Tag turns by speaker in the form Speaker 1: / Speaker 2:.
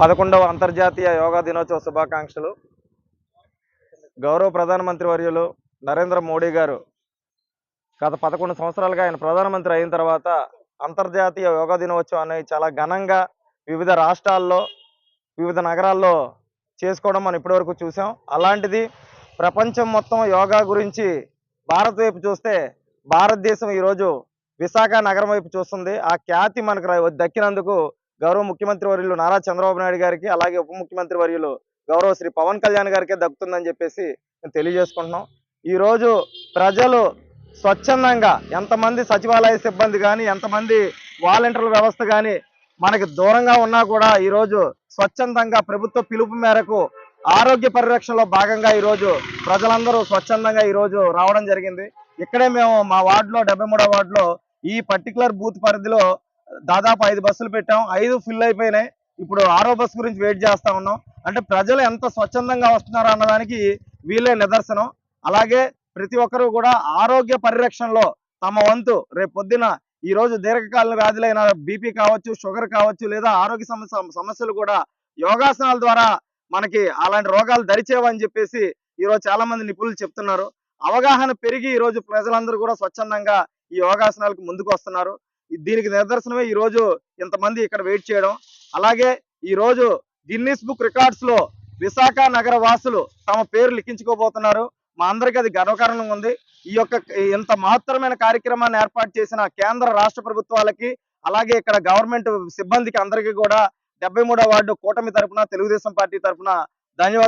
Speaker 1: పదకొండవ అంతర్జాతీయ యోగా దినోత్సవ శుభాకాంక్షలు. గౌరవ ప్రధానమంత్రి వర్యులు నరేంద్ర మోడీ గారు గత పదకొండు సంవత్సరాలుగా ఆయన ప్రధానమంత్రి అయిన తర్వాత అంతర్జాతీయ యోగా దినోత్సవాన్ని చాలా ఘనంగా వివిధ రాష్ట్రాల్లో వివిధ నగరాల్లో చేసుకోవడం మనం ఇప్పటివరకు చూసాం అలాంటిది ప్రపంచం మొత్తం యోగా గురించి భారత్ వైపు చూస్తే భారతదేశం ఈరోజు విశాఖ నగరం వైపు చూస్తుంది. ఆ ఖ్యాతి మనకు దక్కినందుకు గౌరవ ముఖ్యమంత్రి వర్యులు నారా చంద్రబాబు నాయుడు గారికి అలాగే ఉప ముఖ్యమంత్రి వర్యులు గౌరవ శ్రీ పవన్ కళ్యాణ్ గారికే దక్కుతుందని చెప్పేసి మేము తెలియజేసుకుంటున్నాం. ఈరోజు ప్రజలు స్వచ్ఛందంగా ఎంతమంది సచివాలయ సిబ్బంది కానీ ఎంతమంది వాలంటీర్ల వ్యవస్థ కానీ మనకి దూరంగా ఉన్నా కూడా ఈరోజు స్వచ్ఛందంగా ప్రభుత్వ పిలుపు మేరకు ఆరోగ్య పరిరక్షణలో భాగంగా ఈరోజు ప్రజలందరూ స్వచ్ఛందంగా ఈరోజు రావడం జరిగింది. ఇక్కడే మేము మా వార్డులో డెబ్బై మూడో వార్డులో ఈ పర్టికులర్ బూత్ పరిధిలో దాదాపు ఐదు బస్సులు పెట్టాం. ఐదు ఫిల్ అయిపోయినాయి. ఇప్పుడు ఆరో బస్ గురించి వెయిట్ చేస్తా ఉన్నాం. అంటే ప్రజలు ఎంత స్వచ్ఛందంగా వస్తున్నారు అన్నదానికి వీళ్ళే నిదర్శనం. అలాగే ప్రతి ఒక్కరూ కూడా ఆరోగ్య పరిరక్షణలో తమ వంతు రేపు పొద్దున ఈ రోజు వ్యాధులైన బీపీ కావచ్చు షుగర్ కావచ్చు లేదా ఆరోగ్య సమస్య సమస్యలు కూడా యోగాసనాల ద్వారా మనకి అలాంటి రోగాలు దరిచేవని చెప్పేసి ఈ రోజు చాలా మంది నిపుణులు చెప్తున్నారు. అవగాహన పెరిగి ఈ రోజు ప్రజలందరూ కూడా స్వచ్ఛందంగా ఈ యోగాసనాలకు ముందుకు వస్తున్నారు. దీనికి నిదర్శనమే ఈ రోజు ఇంతమంది ఇక్కడ వెయిట్ చేయడం. అలాగే ఈ రోజు గిన్నిస్ బుక్ రికార్డ్స్లో విశాఖ నగర వాసులు తమ పేరు లిఖించుకోబోతున్నారు. మా అందరికీ అది గర్వకారణం ఉంది. ఈ యొక్క ఇంత మహత్తరమైన కార్యక్రమాన్ని ఏర్పాటు చేసిన కేంద్ర రాష్ట్ర ప్రభుత్వాలకి అలాగే ఇక్కడ గవర్నమెంట్ సిబ్బందికి అందరికీ కూడా డెబ్బై మూడో వార్డు కూటమి తరపున తెలుగుదేశం పార్టీ తరపున ధన్యవాదాలు.